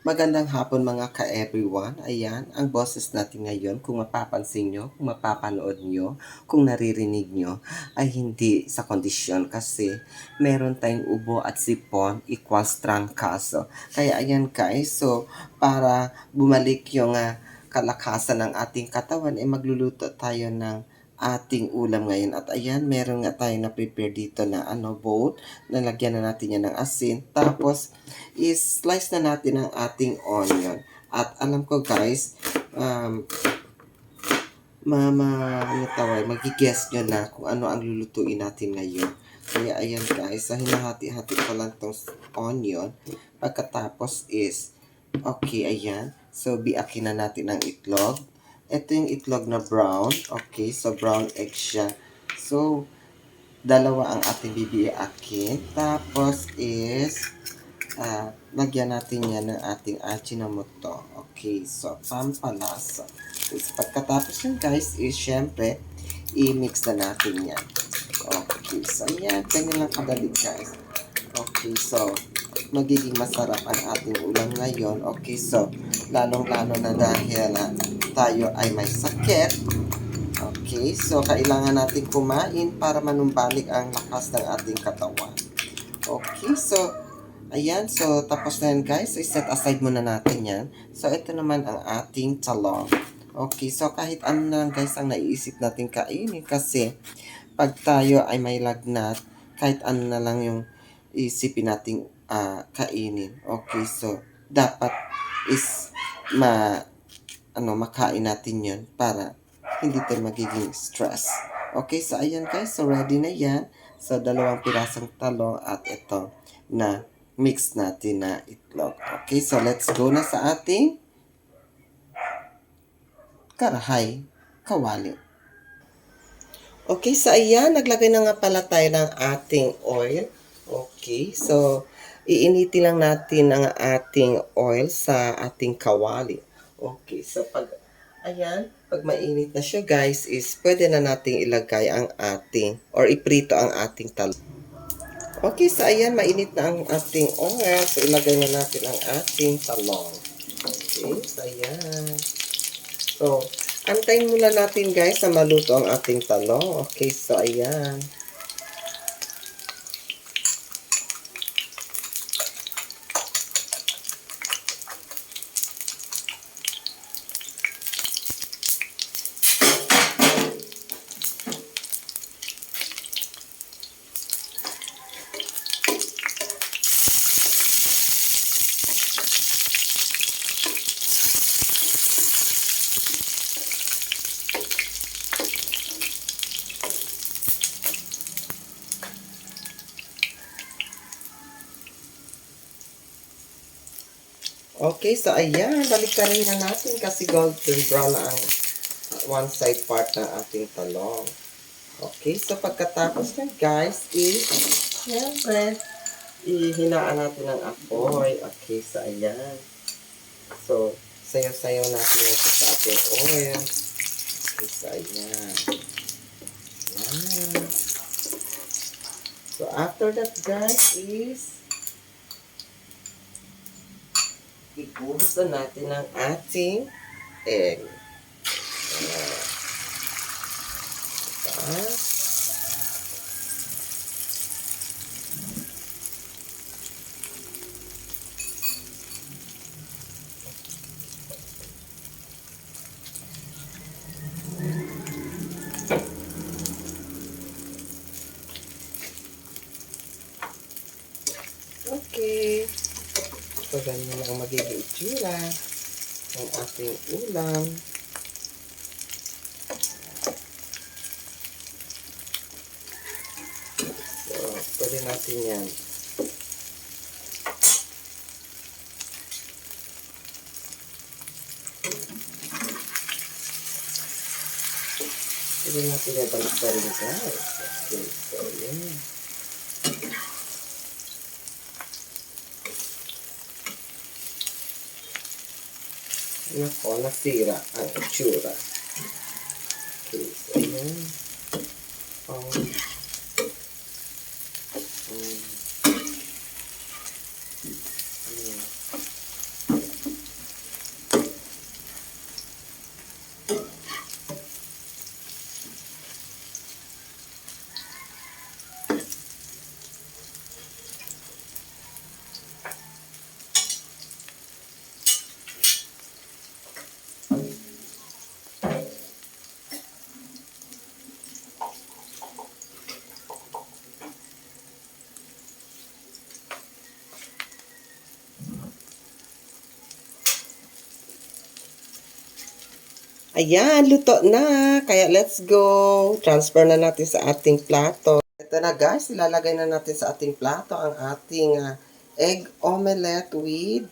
Magandang hapon mga ka-everyone. Ayan, ang boses natin ngayon, kung mapapansin nyo, kung mapapanood nyo, kung naririnig nyo, ay hindi sa kondisyon kasi meron tayong ubo at sipon equals trangkaso. Kaya ayan guys, so para bumalik yung ah, kalakasan ng ating katawan, ay magluluto tayo ng ating ulam ngayon. At ayan, meron nga tayo na prepare dito na ano, boat. Nalagyan na natin yan ng asin. Tapos, is-slice na natin ang ating onion. At alam ko guys, um, mama, ano tawag, magigess nyo na kung ano ang lulutuin natin ngayon. Kaya ayan guys, so hinahati-hati ko lang tong onion. Pagkatapos is, okay, ayan. So, biakin na natin ang itlog. Ito yung itlog na brown. Okay, so brown egg siya. So, dalawa ang ating bibiakin. Tapos is, ah, lagyan natin yan ng ating achinomoto. Okay, so pampalasa. So, pagkatapos yun guys, is syempre, i-mix na natin yan. Okay, so yan, ganyan lang kadali guys. Okay, so, magiging masarap ang ating ulam ngayon. Okay, so, lalong-lalo na dahil na tayo ay may sakit. Okay, so kailangan natin kumain para manumbalik ang lakas ng ating katawan. Okay, so ayan, so tapos na yan guys. So set aside muna natin yan. So ito naman ang ating talong. Okay, so kahit ano na lang guys ang naiisip natin kainin kasi pag tayo ay may lagnat, kahit ano na lang yung isipin nating ah, kainin. Okay, so dapat is ma ano makain natin yun para hindi tayo magiging stress. Okay, so ayan guys, so ready na yan. So dalawang pirasong talong at ito na mix natin na itlog. Okay, so let's go na sa ating karahay, kawali. Okay, so ayan, naglagay na nga pala tayo ng ating oil. Okay, so iinitin lang natin ang ating oil sa ating kawali. Okay, so pag, ayan, pag mainit na siya guys, is pwede na nating ilagay ang ating, or iprito ang ating talong. Okay, so ayan, mainit na ang ating oil. So ilagay na natin ang ating talong. Okay, so ayan. So, antayin muna natin guys na maluto ang ating talong. Okay, so ayan. Okay, so ayan, balik ka rin na natin kasi golden brown na ang uh, one side part ng ating talong. Okay, so pagkatapos yan guys, is, syempre, ihinaan natin ang apoy. Okay, so ayan. So, sayo-sayo natin yan sa ating oil. Okay, so ayan. Ayan. So, after that guys is, ibuhos na natin ang ating egg. Ayan. Okay. So, ganyan lang ang magiging itsura ng ating ulam. So, pwede natin yan. Pwede natin yan balik pa rin guys. Okay, so yan. Nako, nasira ang itsura. Okay, so yan. Oh. Mm. Ayan. Ayan, luto na. Kaya let's go. Transfer na natin sa ating plato. Ito na guys, ilalagay na natin sa ating plato ang ating ah, egg omelette with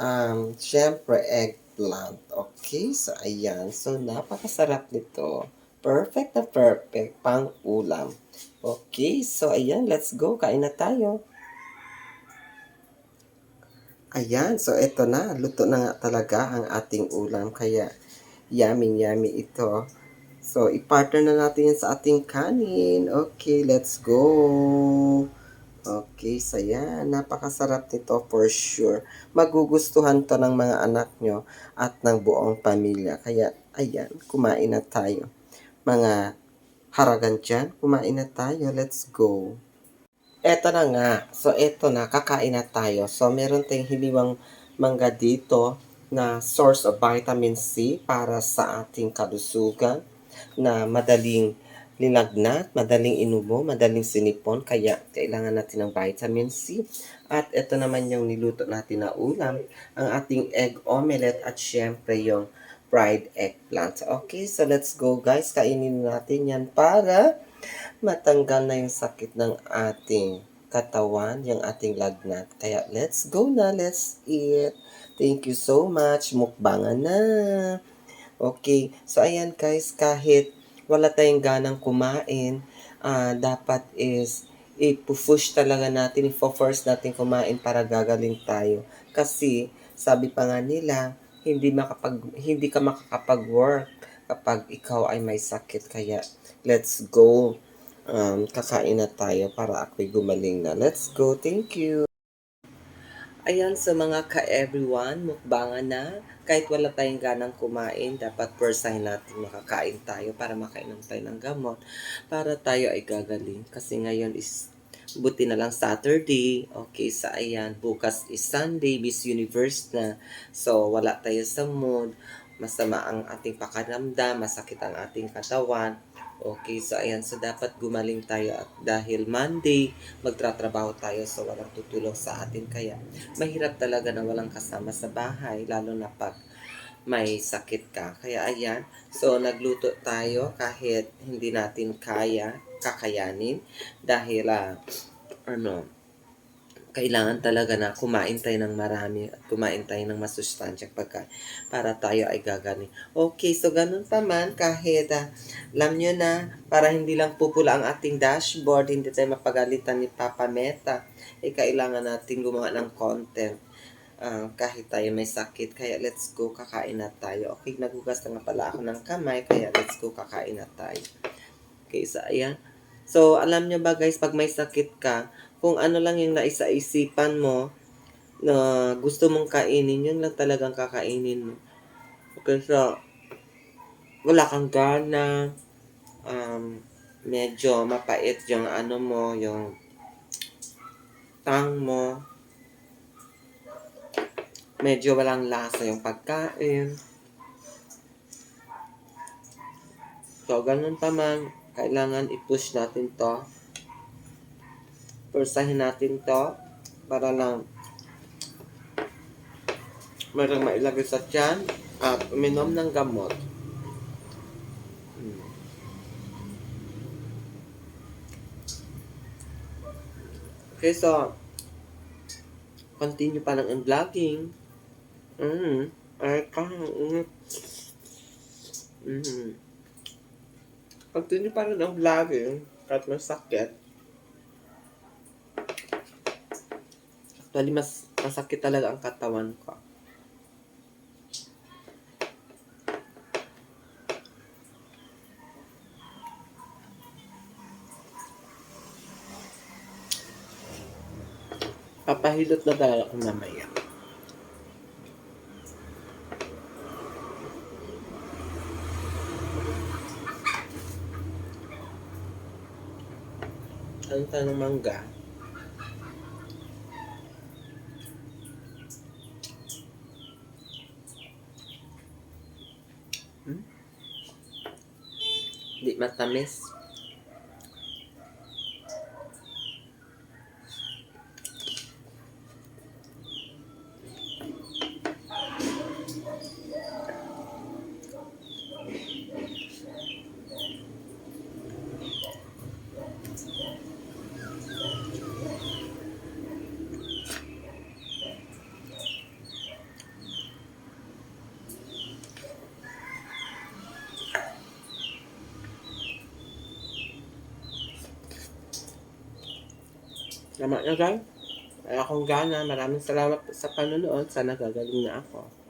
um, syempre eggplant. Okay, so ayan. So napakasarap nito. Perfect na perfect pang ulam. Okay, so ayan, let's go. Kain na tayo. Ayan, so ito na. Luto na nga talaga ang ating ulam. Kaya, yummy, yummy ito. So, i-partner na natin yan sa ating kanin. Okay, let's go. Okay, so yan. Napakasarap nito for sure. Magugustuhan to ng mga anak nyo at ng buong pamilya. Kaya, ayan, kumain na tayo. Mga haragan dyan, kumain na tayo. Let's go. Eto na nga. So, eto na. Kakain na tayo. So, meron tayong hiniwang mangga dito na source of vitamin C para sa ating kalusugan na madaling linagnat, madaling inubo, madaling sinipon. Kaya, kailangan natin ng vitamin C. At ito naman yung niluto natin na ulam. Ang ating egg omelette at syempre yung fried eggplant. Okay, so let's go guys. Kainin natin yan para matanggal na yung sakit ng ating katawan, yung ating lagnat. Kaya let's go na, let's eat. Thank you so much. Mukbangan na. Okay, so ayan guys, kahit wala tayong ganang kumain, ah dapat is ipupush talaga natin, ifo-force natin kumain para gagaling tayo. Kasi, sabi pa nga nila, hindi makapag hindi ka makakapag-work kapag ikaw ay may sakit. Kaya, let's go. Um, kakain na tayo para ako'y gumaling na. Let's go. Thank you. Ayan sa mga ka-everyone, mukbangan na. Kahit wala tayong ganang kumain, dapat persahin natin makakain tayo para makainom tayo ng gamot para tayo ay gagaling. Kasi ngayon is buti na lang Saturday. Okay, sa ayan, bukas is Sunday, Miss Universe na. So, wala tayo sa mood. Masama ang ating pakaramdam, masakit ang ating katawan. Okay, so ayan, so dapat gumaling tayo at dahil Monday, magtratrabaho tayo so walang tutulong sa atin. Kaya mahirap talaga na walang kasama sa bahay, lalo na pag may sakit ka. Kaya ayan, so nagluto tayo kahit hindi natin kaya, kakayanin. Dahil, ah, ano, kailangan talaga na kumain tayo ng marami at kumain tayo ng masustansyang pagkain para tayo ay gagaling. Okay, so ganun pa man kahit ah, alam nyo na para hindi lang pupula ang ating dashboard, hindi tayo mapagalitan ni Papa Meta, eh kailangan natin gumawa ng content ah, kahit tayo may sakit. Kaya let's go, kakain na tayo. Okay, nagugas na nga pala ako ng kamay, kaya let's go, kakain na tayo. Okay, so ayan. So, alam nyo ba guys, pag may sakit ka, kung ano lang yung naisa-isipan mo na gusto mong kainin, yun lang talagang kakainin mo. Okay, so, wala kang gana, um, medyo mapait yung ano mo, yung tang mo, medyo walang lasa yung pagkain. So, ganun pa man, kailangan i-push natin to pursahin natin to para lang meron mailagay sa tiyan at uminom ng gamot. Hmm. Okay, so continue pa ng vlogging. Mm. Ay, ka. Mm. Mm. Continue pa rin ang vlogging kahit may Actually, mas masakit talaga ang katawan ko. Papahilot na talaga ako mamaya. Ano tayo ng mangga? Di matamis. Tama na guys. Wala akong gana. Maraming salamat sa panonood. Sana gagaling na ako.